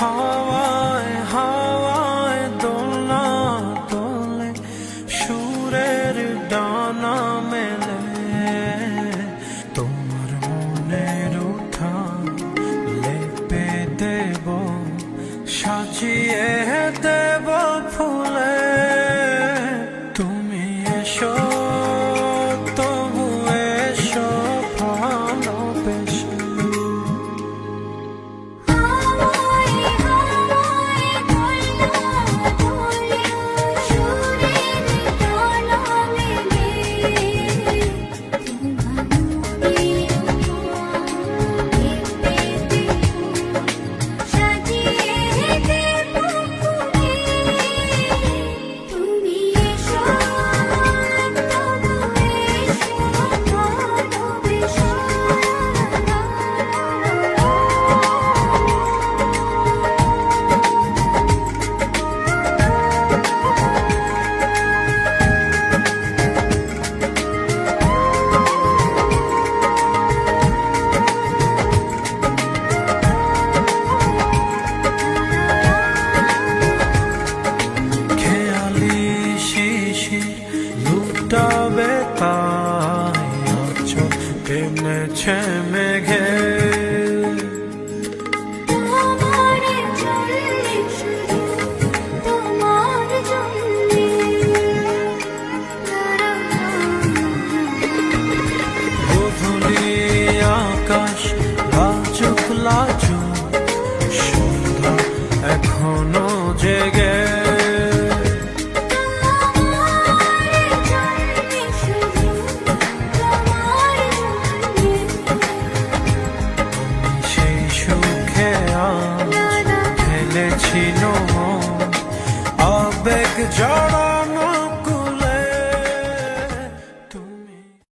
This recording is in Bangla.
হাওয়ায় হাওয়ায় দোলে, সুরের ডানা মেলে। তোমার মনের উঠান লেপে দেব, সাজিয়ে দেব ফুলে। তুমি এসো টেনেছে মেঘে আকাশ লাজুক লাজুক সন্ধ্যা এখনও জেগে এনেছিনো